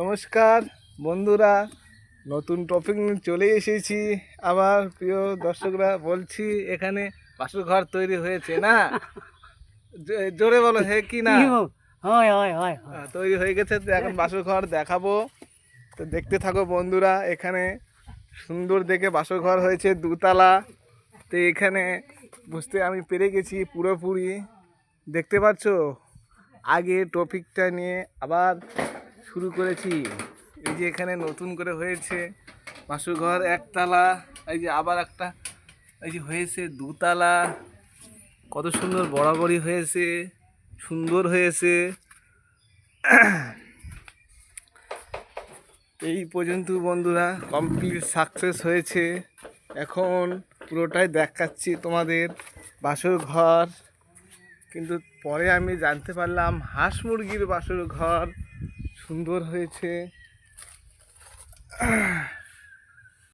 নমস্কার বন্ধুরা নতুন টপিক নিয়ে চলে এসেছি। আবার প্রিয় দর্শকরা বলছি এখানে বাসুর ঘর তৈরি হয়েছে না? জোরে বলো হে কি না? হয় হয় হয় তৈরি হয়ে গেছে তো এখন বাসর ঘর দেখাবো। তো দেখতে থাকো বন্ধুরা এখানে সুন্দর দেখে বাসর ঘর হয়েছে দুতলা। তো এখানে বুঝতে আমি পেরে গেছি পুরোপুরি। দেখতে পাচ্ছ? আগে টপিকটা নিয়ে আবার শুরু করেছি। এই যে এখানে নতুন করে হয়েছে বাসর ঘর একতলা, এই যে আবার একটা, এই যে হয়েছে দুতলা। কত সুন্দর বরাবরই হয়েছে, সুন্দর হয়েছে। এই পর্যন্ত বন্ধুরা কমপ্লিট সাকসেস হয়েছে। এখন পুরোটাই দেখাচ্ছি তোমাদের বাসর ঘর। কিন্তু পরে আমি জানতে পারলাম হাঁস মুরগির বাসর ঘর সুন্দর হয়েছে।